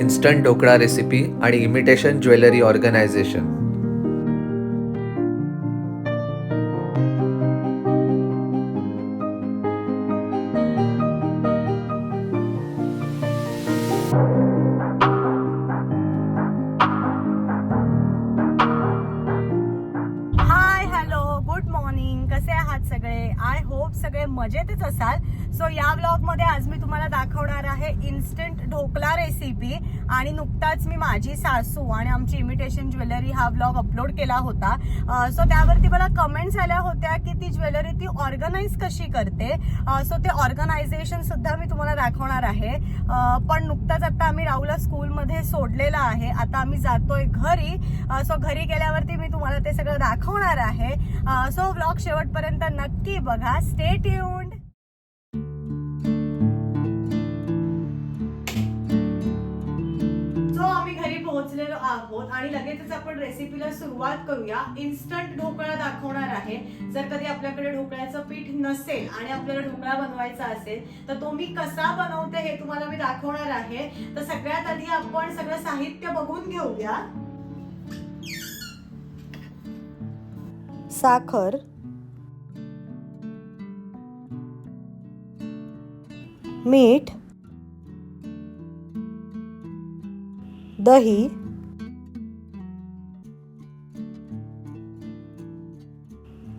Instant dhokla recipe आणि imitation jewellery organisation. आज मी तुम्हाला दाखवणार आहे इन्स्टंट ढोकला रेसिपी आणि नुकताच मी माझी सासू आणि आमची इमिटेशन ज्वेलरी हा ब्लॉग अपलोड केला होता. सो त्यावरती मला कमेंट्स आल्या होत्या की ती ज्वेलरी ती ऑर्गनाईज कशी करते. सो ते ऑर्गनायझेशन सुद्धा मी तुम्हाला दाखवणार आहे. पण नुकताच आता आम्ही राहुला स्कूलमध्ये सोडलेला आहे. आता आम्ही जातोय घरी. सो घरी गेल्यावरती मी तुम्हाला ते सगळं दाखवणार आहे. सो व्लॉग शेवटपर्यंत नक्की बघा. स्टे ट्यून्ड पोहोचलेलो आहोत आणि लगेचच आपण रेसिपीला सुरुवात करूया. इन्स्टंट ढोकळा दाखवणार आहे. जर कधी आपल्याकडे ढोकळ्याचं पीठ नसेल आणि आपल्याला ढोकळा बनवायचा असेल तर तो मी कसा बनवते हे तुम्हाला मी दाखवणार आहे. तर सगळ्यात आधी आपण सगळं साहित्य बघून घेऊया. साखर. मीठ. दही.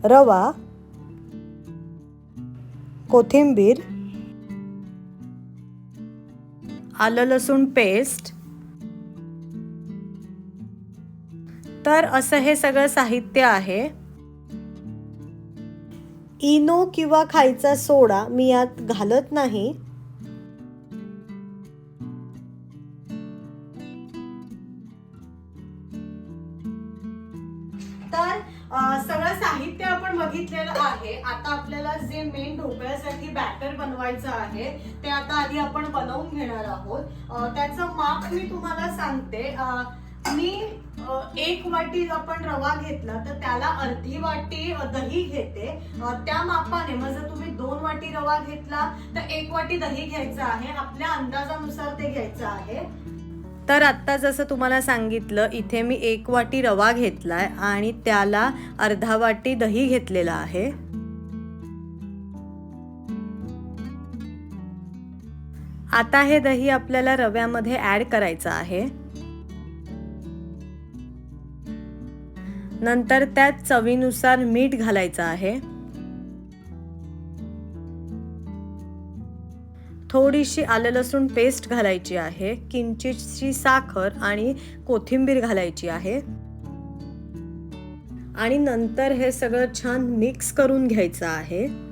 रवा. कोथिंबीर. आलं लसूण पेस्ट. तर असं हे सगळं साहित्य आहे. इनो किंवा खायचा सोडा मी यात घालत नाही. बनवायचं आहे ते आता आधी आपण बनवून घेणार आहोत. त्याचं माप मी तुम्हाला सांगते. मी एक वाटी आपण रवा घेतला तर त्याला अर्धी वाटी दही घेते. त्या मापाने मग जर तुम्ही दोन वाटी रवा घेतला तर एक वाटी दही घ्यायचं आहे. आपल्या अंदाजानुसार ते घ्यायचं आहे. तर आत्ता जसं तुम्हाला सांगितलं इथे मी एक वाटी रवा घेतलाय आणि त्याला अर्धा वाटी दही घेतलेला आहे. आता हे दही आपल्याला रव्यामध्ये ऍड करायचं आहे. नंतर त्यात चवीनुसार मीठ घालायचं आहे. थोडीशी आलं लसूण पेस्ट घालायची आहे किंचितशी साखर आणि कोथिंबीर घालायची आहे. आणि नंतर हे सगळं छान मिक्स करून घ्यायचं आहे.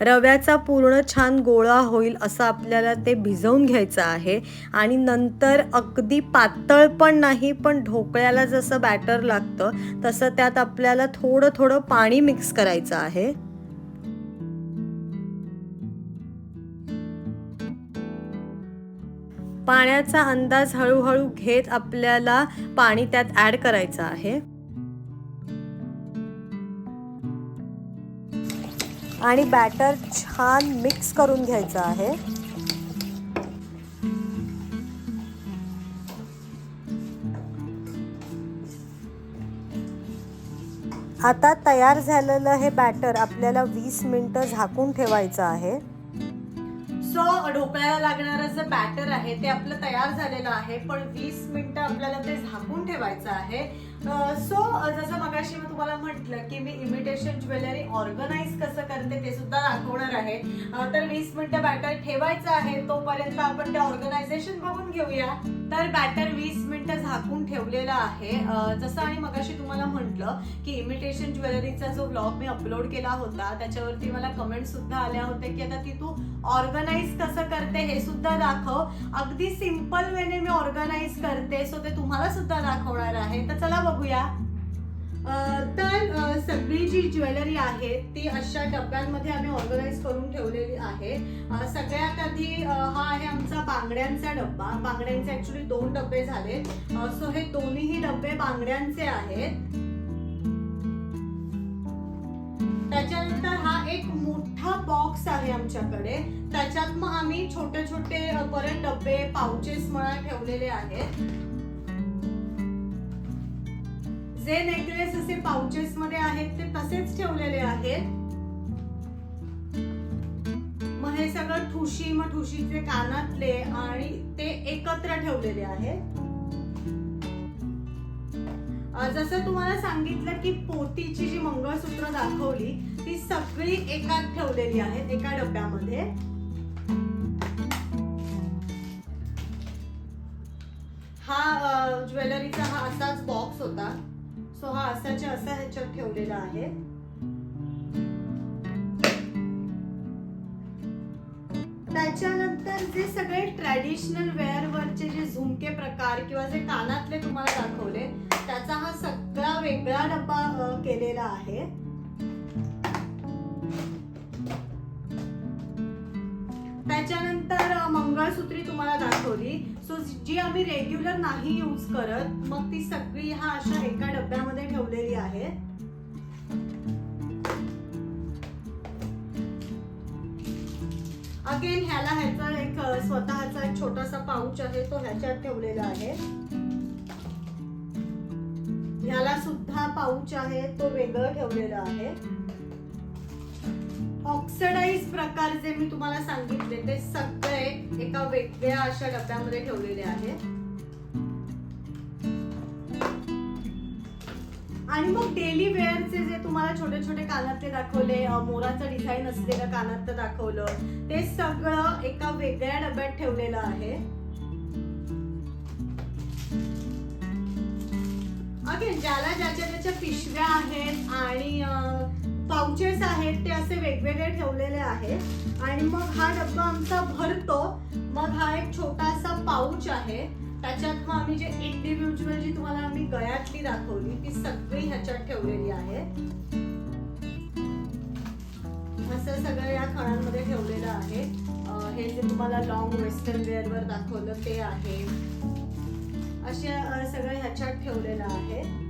रव्याचा पूर्ण छान गोळा होईल असं आपल्याला ते भिजवून घ्यायचं आहे. आणि नंतर अगदी पातळ पण नाही पण ढोकळ्याला जसं बॅटर लागतं तसं त्यात आपल्याला थोडं थोडं पाणी मिक्स करायचं आहे. पाण्याचा अंदाज हळूहळू घेत आपल्याला पाणी त्यात ॲड करायचं आहे. आणि बॅटर छान मिक्स करून घ्यायचं आहे. आता तयार झालेलं हे बॅटर आपल्याला वीस मिनिटं झाकून ठेवायचं आहे. सो ढोकळ्याला लागणारं जे बॅटर आहे ते आपलं तयार झालेलं आहे पण वीस मिनिटं आपल्याला ते झाकून ठेवायचं आहे. सो जसं मगाशी मी तुम्हाला म्हटलं की मी इमिटेशन ज्वेलरी ऑर्गनाईज कसं करते ते सुद्धा दाखवणार आहे. तर वीस मिनिटं बॅटर ठेवायचं आहे तोपर्यंत आपण ते ऑर्गनायझेशन बघून घेऊया. तर बॅटर वीस मिनिटं झाकून ठेवलेलं आहे. जसं आणि मगाशी तुम्हाला म्हटलं की इमिटेशन ज्वेलरीचा जो ब्लॉग मी अपलोड केला होता त्याच्यावरती मला कमेंट सुद्धा आल्या होत्या की आता ती तू ऑर्गनाईज कसं करते हे सुद्धा दाखव. अगदी सिंपल वेने मी ऑर्गनाईज करते सो ते तुम्हाला सुद्धा दाखवणार आहे. तर चला बघूया. तर सगळी जी ज्वेलरी आहे ती अशा डब्यांमध्ये आम्ही ऑर्गनाईज करून ठेवलेली आहे. सगळ्यात आधी हा आहे आमचा बांगड्यांचा डब्बा. बांगड्यांचे ऍक्च्युली दोन डबे झाले सो हे दोन्हीही डबे बांगड्यांचे आहेत. त्याच्यानंतर हा एक मोठा बॉक्स आहे आमच्याकडे. त्याच्यात मग आम्ही छोटे छोटे परत डबे पाउचेस म्हणा ठेवलेले आहेत. जे नेकलेस असे पाउचेस मध्ये आहेत ते तसेच ठेवलेले आहेत. मग हे सगळं ठुशी मग ठुशीचे कानातले आणि ते एकत्र ठेवलेले आहेत. जसं तुम्हाला सांगितलं की पोतीची जी मंगळसूत्र दाखवली ती सगळी एकात ठेवलेली आहेत एका डब्यामध्ये. हा ज्वेलरीचा हा असाच बॉक्स होता. सो हा असाच्या असा ह्याच्यात ठेवलेला आहे. त्याच्यानंतर जे सगळे ट्रॅडिशनल वेअर वरचे जे झुमके प्रकार किंवा जे कानातले तुम्हाला दाखवले त्याचा हा सगळा वेगळा डब्बा केलेला आहे. त्याच्यानंतर मंगळसूत्री तुम्हाला दाखवली. सो जी आम्ही रेग्युलर नाही यूज करत मग ती सगळी हा अशा एका डब्यामध्ये ठेवलेली आहे. अगेन ह्याला ह्याचा एक स्वतःचा एक छोटासा पाऊच आहे तो ह्याच्यात ठेवलेला आहे. ह्याला सुद्धा पाऊच आहे तो वेगळं ठेवलेला आहे. ऑक्सिडाइज प्रकार जे मी तुम्हाला सांगितले ते सगळे एका वेगळ्या अशा डब्यामध्ये ठेवलेले आहेत. आणि मग डेली वेअरचे जे तुम्हाला छोटे छोटे कानातले दाखवले मोराचं डिझाईन असलेलं कानात दाखवलं ते सगळं एका वेगळ्या डब्यात ठेवलेलं आहे. अगेन ज्याला ज्याच्या त्याच्या पिशव्या आहेत आणि पाउचेस आहेत ते असे वेगवेगळे ठेवलेले आहेत. आणि मग हा डब्बा आमचा भरतो. मग हा एक छोटासा पाऊच आहे. त्याच्यात मग आम्ही जे इंडिव्हिज्युअल जी तुम्हाला आम्ही गळ्यातली दाखवली ती सगळी ह्याच्यात ठेवलेली आहे. असं सगळं या खणांमध्ये ठेवलेलं आहे. हे जे तुम्हाला लॉंग वेस्टर्न वेअर वर दाखवलं ते आहे. असे सगळं ह्याच्यात ठेवलेलं आहे.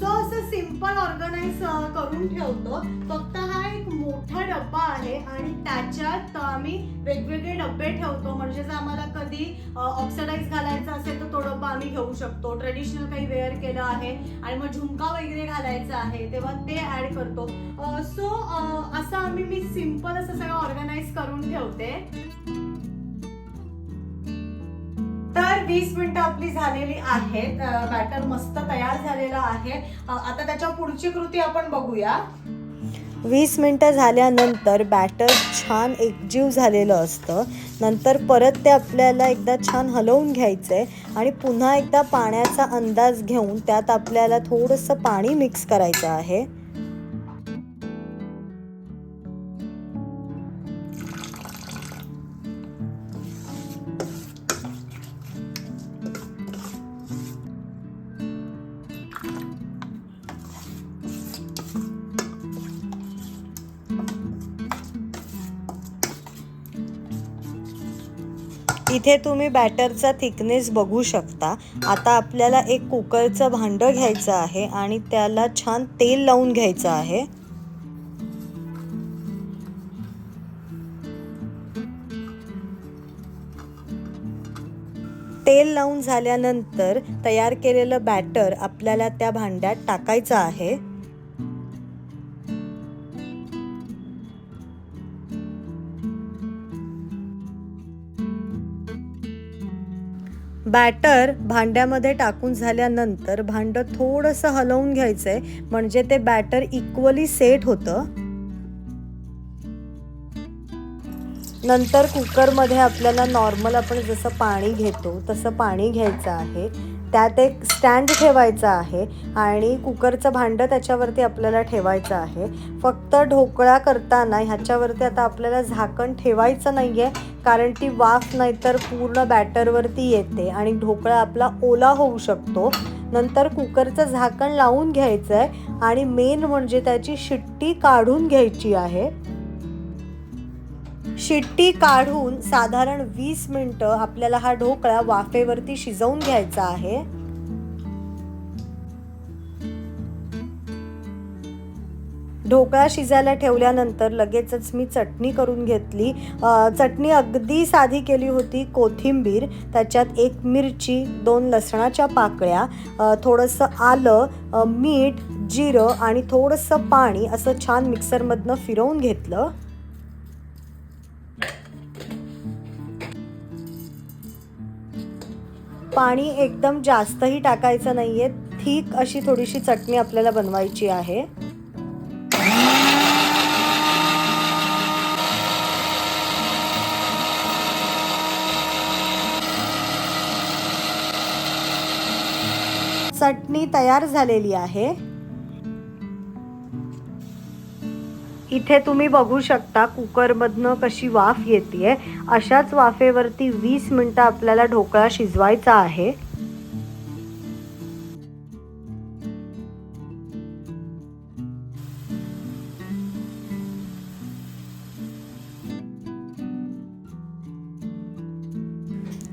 सो असं सिंपल ऑर्गनाइज करून ठेवतो फक्त हा एक मोठा डब्बा आहे आणि त्याच्यात आम्ही वेगवेगळे डब्बे ठेवतो. म्हणजे जर आम्हाला कधी ऑक्सिडाईज घालायचा असेल तर तो डब्बा आम्ही घेऊ शकतो. ट्रेडिशनल काही वेअर केलं आहे आणि मग झुमका वगैरे घालायचा आहे तेव्हा ते ऍड करतो. सो असं आम्ही मी सिंपल असं सगळं ऑर्गनाइज करून ठेवते. वीस मिनिटं आपली झालेली आहेत. बॅटर मस्त तयार झालेला आहे. आता त्याच्या पुढची कृती आपण बघूया. वीस मिनटं झाल्यानंतर बॅटर छान एकजीव झालेलं असतं. नंतर परत ते आपल्याला एकदा छान हलवून घ्यायचं आहे आणि पुन्हा एकदा पाण्याचा अंदाज घेऊन त्यात आपल्याला थोडंसं पाणी मिक्स करायचं आहे. इथे तुम्ही बॅटरचा थिकनेस बघू शकता. आता आपल्याला एक कुकरचं भांडं घ्यायचं आहे आणि त्याला छान तेल लावून घ्यायचं आहे. तेल लावून झाल्यानंतर तयार केलेलं बॅटर आपल्याला त्या भांड्यात टाकायचं आहे. बॅटर भांड्यामध्ये टाकून झाल्यानंतर भांडं थोडंसं हलवून घ्यायचं आहे म्हणजे ते बॅटर इक्वली सेट होतं. नंतर कुकरमध्ये आपल्याला नॉर्मल आपण जसं पाणी घेतो तसं पाणी घ्यायचं आहे. त्यात एक स्टँड ठेवायचा आहे आणि कुकरचं भांडं त्याच्यावरती आपल्याला ठेवायचं आहे. फक्त ढोकळा करताना ह्याच्यावरती आता आपल्याला झाकण ठेवायचं नाही आहे कारण ती वाफ नाहीतर पूर्ण बॅटरवरती येते आणि ढोकळा आपला ओला होऊ शकतो. नंतर कुकरचं झाकण लावून घ्यायचं आहे आणि मेन म्हणजे त्याची शिट्टी काढून घ्यायची आहे. शिट्टी काढून साधारण वीस मिनटं आपल्याला हा ढोकळा वाफेवरती शिजवून घ्यायचा आहे. ढोकळा शिजायला ठेवल्यानंतर लगेचच मी चटणी करून घेतली. चटणी अगदी साधी केली होती कोथिंबीर त्याच्यात एक मिरची दोन लसणाच्या पाकळ्या थोडंसं आलं मीठ जिरं आणि थोडंसं पाणी असं छान मिक्सरमधनं फिरवून घेतलं. पाणी एकदम जास्तही टाकायचं नाहीये. ठीक अशी थोडीशी चटणी आपल्याला बनवायची आहे. चटणी तयार झालेली आहे. इथे तुम्ही बघू शकता कुकरमधनं कशी वाफ येते अशाच वाफेवरती वीस मिनटं आपल्याला ढोकळा शिजवायचा आहे.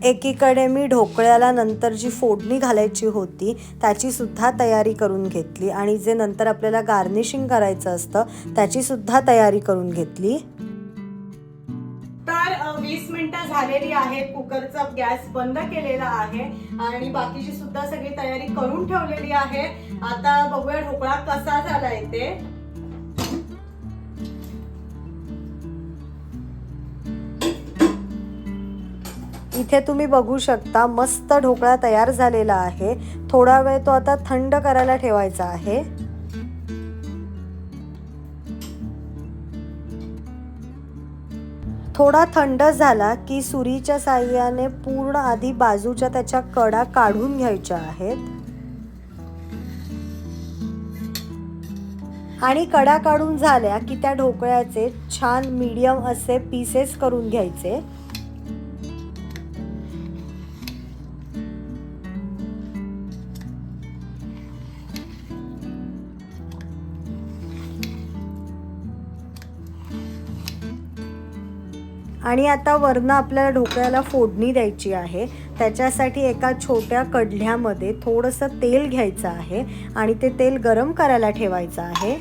एकीकडे मी ढोकळ्याला नंतर जी फोडणी घालायची होती त्याची सुद्धा तयारी करून घेतली. आणि जे नंतर आपल्याला गार्निशिंग करायचं असतं त्याची सुद्धा तयारी करून घेतली. तर वीस मिनिटं झालेली आहेत. कुकरचा गॅस बंद केलेला आहे. आणि बाकीची सुद्धा सगळी तयारी करून ठेवलेली आहे. आता बघूया ढोकळा कसा झालाय ते. इथे तुम्ही बघू शकता मस्त ढोकळा तयार झालेला आहे. थोडा वेळ तो आता थंड करायला ठेवायचा आहे. थोडा थंड झाला की सुरीच्या साह्याने पूर्ण आधी बाजूच्या त्याच्या कडा काढून घ्यायच्या आहेत. आणि कडा काढून झाल्या की त्या ढोकळ्याचे छान मीडियम असे पीसेस करून घ्यायचे. आणि आता वरनं आपल्याला ढोकळ्याला फोडणी द्यायची आहे. त्याच्यासाठी एका छोट्या कढल्यामध्ये थोडंसं तेल घ्यायचं आहे आणि ते तेल गरम करायला ठेवायचं आहे.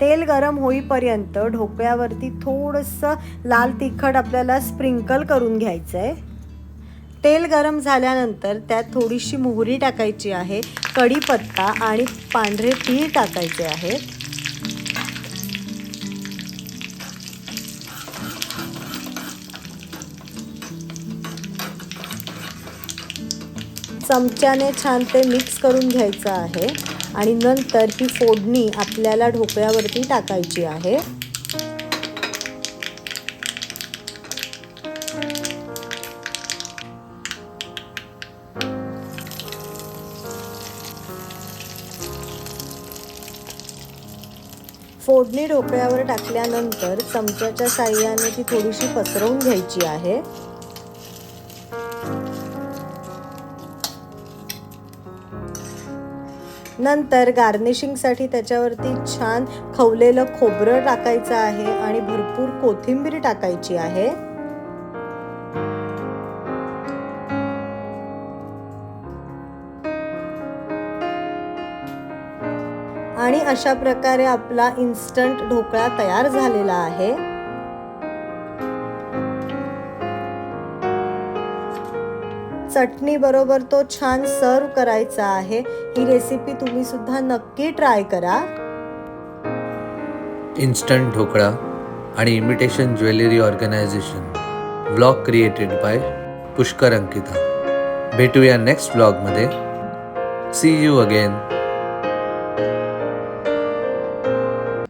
तेल गरम होईपर्यंत ढोकळ्यावरती थोडंसं लाल तिखट आपल्याला स्प्रिंकल करून घ्यायचं आहे तेल गरम झाल्यानंतर त्यात थोडीशी मोहरी टाकायची आहे कढीपत्ता आणि पांढरे तीळ टाकायचे आहेत चमच्याने छान ते मिक्स करून घ्यायचं आहे. आणि नंतर ही फोडणी आपल्याला ढोकळ्यावरती टाकायची आहे. फोडणी ढोकळ्यावर टाकल्यानंतर चमच्याच्या साह्याने ती थोडीशी पसरवून घ्यायची आहे. नंतर गार्निशिंगसाठी त्याच्यावरती छान खवलेलं खोबरं टाकायचं आहे आणि भरपूर कोथिंबीर टाकायची आहे. आणि अशा प्रकारे आपला इन्स्टंट ढोकळा तयार झालेला आहे. चटणीबरोबर तो छान सर्व करायचा आहे. ही रेसिपी तुम्ही सुद्धा नक्की ट्राय करा. इन्स्टंट ढोकळा आणि imitation jewellery organisation vlog created by Pushkar Ankita भेटूया नेक्स्ट ब्लॉगमध्ये सी यू अगेन